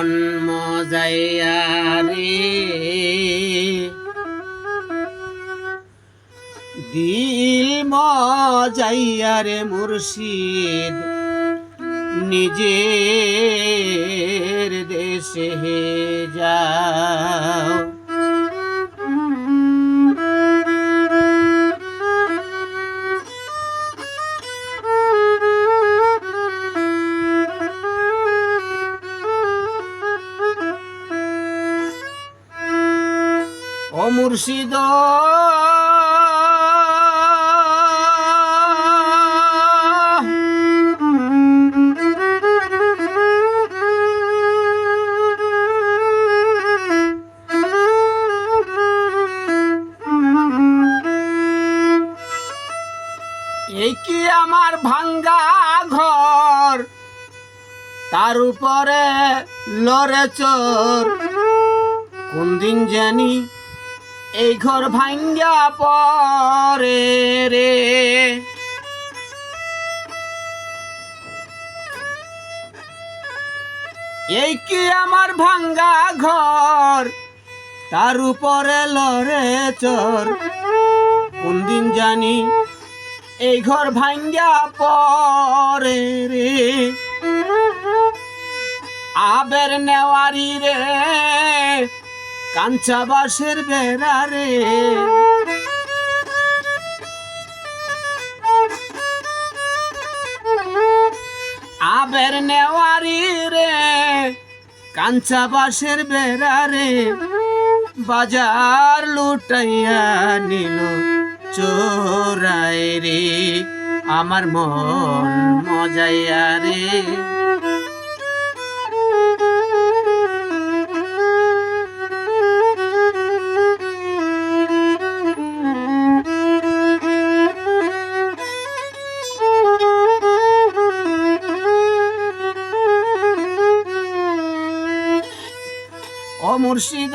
মন মজাইয়া রে দিল মজাইয়া রে মুর্শিদ নিজের দেশে যাও। মুর্শিদ। এই কি তার উপরে লড়ে চোর। কোন দিন জানি এই ঘর ভাঙ্গা পরে রে। এই কি আমার ভাঙ্গা ঘর? তার উপরে লড়ে চোর। কোন দিন জানি এই ঘর ভাঙ্গা পরে রে। আবের নেওয়ারি রে। কাঞ্চা বাসের বেড়া রে। আবের নেওয়ারি রে কাঞ্চা বাসের বেড়া রে। বাজার লুটাইয়া নিল চোরাই রে আমার মন মজাইয়া রে। মুর্শিদ।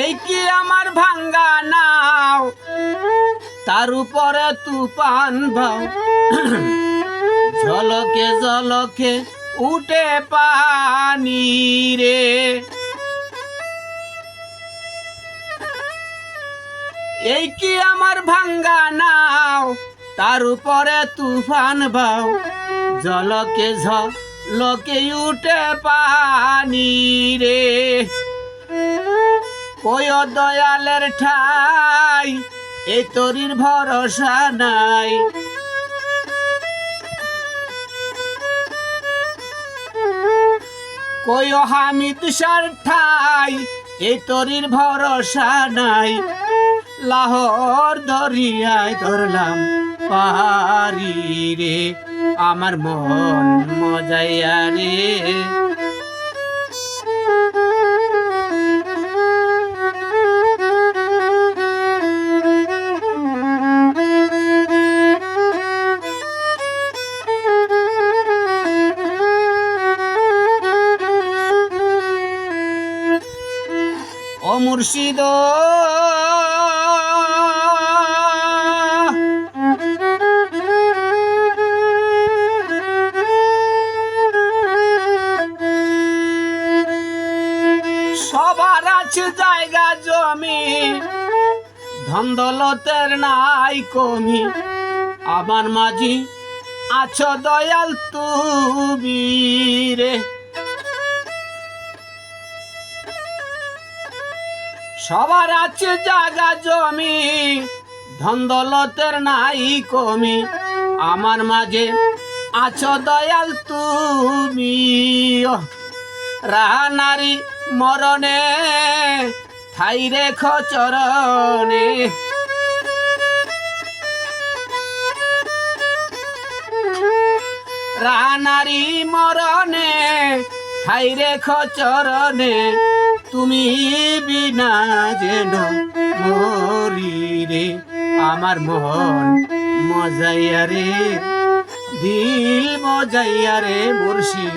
এই কি আমার ভাঙ্গা নাও? তার উপরে তুফান ভাও। ঝলকে ঝলকে উঠে পানি রে। এই কি আমার ভাঙ্গা নাও? তার উপরে তুফান ভাও জলকে ঝলকে উঠে পানি রে। কয় দয়ালের ঠাই, এই তরির ভরসা নাই। কয় হামিদ সার ঠাই, এই তরির ভরসা নাই। লাহর দরিয়ায় ধরলাম পারি রে আমার মন মজাইয়া রে। মুর্শিদ আছে জায়গা জমি। ধন্দলতের নাই কমি। আমার মাঝি, আছো দয়াল তুমি রে। সবার আছে জায়গা জমি ধন্দলতের নাই কমি। আমার মাঝে আছো দয়াল তুমি রাহানারি মরণে, ঠাই রেখ চরণে। রানারি মরণে, ঠাই রেখ চরণে, তুমি বিনা যেন মরি রে আমার মন মজাইয়া রে, দিল মজাইয়া রে মুর্শিদ।